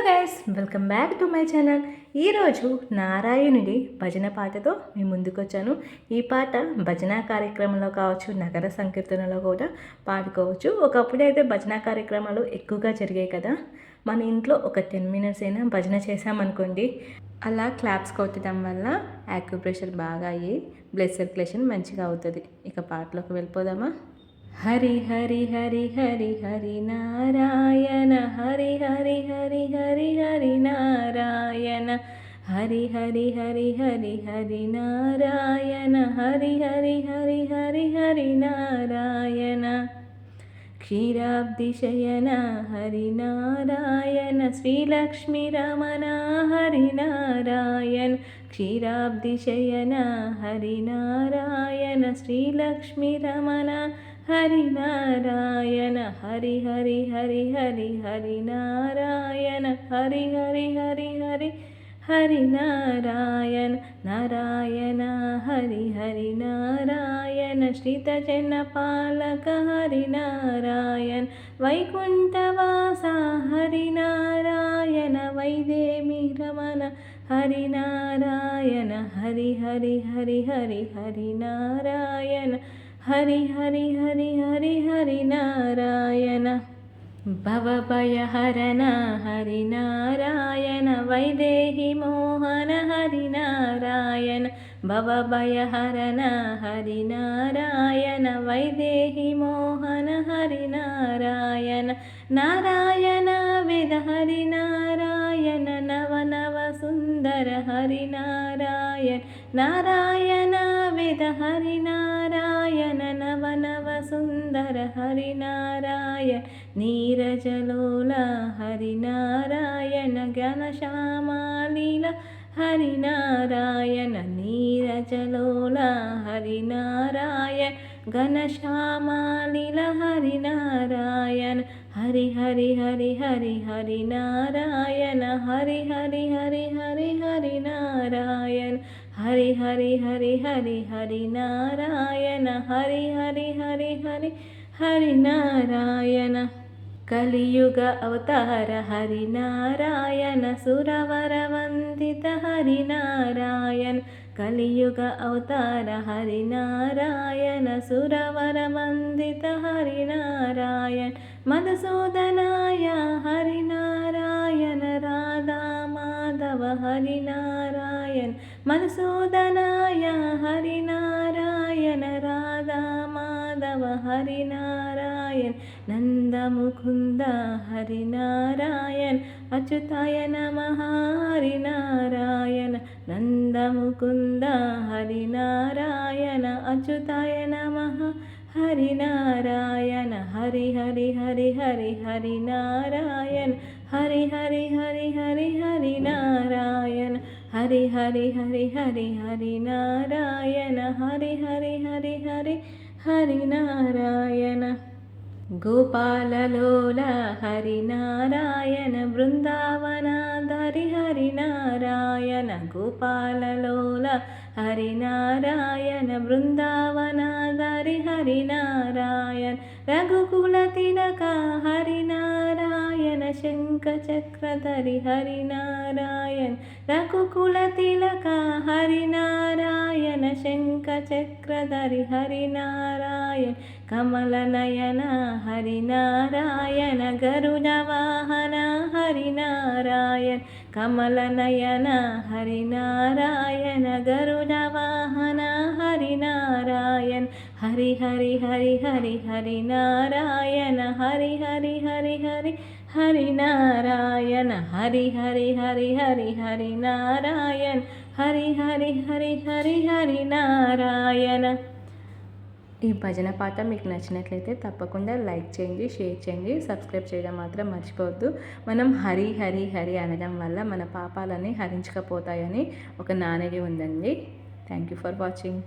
Hello guys welcome back to my channel ఈరోజు నారాయణుడి భజన పాటతో మీ ముందుకొచ్చాను. ఈ పాట భజన కార్యక్రమంలో కావచ్చు నగర సంకీర్తనలో కూడా పాడుకోవచ్చు. ఒకప్పుడు అయితే భజన కార్యక్రమాలు ఎక్కువగా జరిగాయి కదా. మన ఇంట్లో ఒక టెన్ మినిట్స్ అయినా భజన చేసామనుకోండి అలా క్లాప్స్ కొట్టడం వల్ల యాక్యుప్రెషర్ బాగా అయ్యి బ్లడ్ సర్క్యులేషన్ మంచిగా అవుతుంది. ఇక పాటలోకి వెళ్ళిపోదామా? हरि हरि हरि हरि हरि नारायण हरि हरि हरि हरि हरि नारायण हरि हरि हरि हरि हरि नारायण हरि हरि हरि हरि हरि नारायण क्षीराब्धि शयन हरि नारायण श्री लक्ष्मी रमण हरि नारायण क्षीराब्धि हरि नारायण श्री హరినారాయణ హరి హరి హరి హరి హరి నారాయణ హరి హరి హరి హరి హరి నారాయణ నారాయణ హరి హరి నారాయణ శ్రీతజన పాలక హరి నారాయణ వైకుంఠవాస హరి నారాయణ వైదేమి రమణ హరి నారాయణ హరి హరి హరి హరి హరి నారాయణ హరి హరి హరి హరి హరి నారాయణ. భవభయహరణ హరినారాయణ వైదేహి మోహన హరి హరినారాయణ భవభయహరణ హరినారాయణ వైదేహి మోహన హరి నారాయణ. నారాయణ విద హరినారాయణ నవ నవ సుందర హరి నారాయణ. విద హరినారాయణ నవ నవ సుందర హరినారాయణ నీరజలోల హరినారాయణ ఘనశ్యామాలీల హరినారాయణ నీరజలోల హరినారాయణ ఘనశ్యామాలీల హరినారాయణ హరి హరి హరి హరి హరి నారాయణ హరి హరి హరి హరి హరి నారాయణ హరి హరి హరి హరి హరి నారాయణ హరి హరి హరి హరి హరి నారాయణ. కలియుగ అవతార హరి నారాయణ సురవర వందిత హరి నారాయణ. కలియుగ అవతార హరి నారాయణ సురవర వందిత హరి నారాయణ. మధుసూదనాయ హరి నారాయణ రాధా మాధవ హరి నారాయణ. మధుసూదనాయ హరినారాయణ రాధా మాధవ హరినారాయణ నందముకుంద హరినారాయణ అచ్యుతాయ నమ హరినారాయణ నందముకుంద హరినారాయణ అచ్యుతాయ నమ హరినారాయణ హరి హరి హరి హరి హరినారాయణ హరి హరి హరి హరి హరి నారాయణ హరి హరి హరి హరి హరి నారాయణ హరి హరి హరి హరి హరి నారాయణ గోపాలలోల హరి హరినారాయణ బృందావనాధరి హరినారాయణ గోపాలలోల హరి హరినారాయణ బృందావనాధరి హరినారాయణ రఘుకుల తిలక హరినారాయణ శంఖ చక్రధరి హరి నారాయణ రఘుకుల తిలక హరినారాయణ శంఖ చక్రధరి హరినారాయణ కమలనయన హరినారాయణ గరుడవాహన హరినారాయణ కమలనయన హరినారాయణ గరుడ హరి హరి హరి హరి హరి నారాయణ హరి హరి హరి హరి హరి నారాయణ హరి హరి హరి హరి హరి నారాయణ హరి హరి హరి హరి హరి నారాయణ ఈ భజన పాట మీకు నచ్చినట్లయితే తప్పకుండా లైక్ చేయండి షేర్ చేయండి సబ్స్క్రైబ్ చేయడం మాత్రం మర్చిపోవద్దు మనం హరి హరి హరి అనడం వల్ల మన పాపాలన్నీ హరించకపోతాయని ఒక నానేది ఉందండి థ్యాంక్ యూ ఫర్ వాచింగ్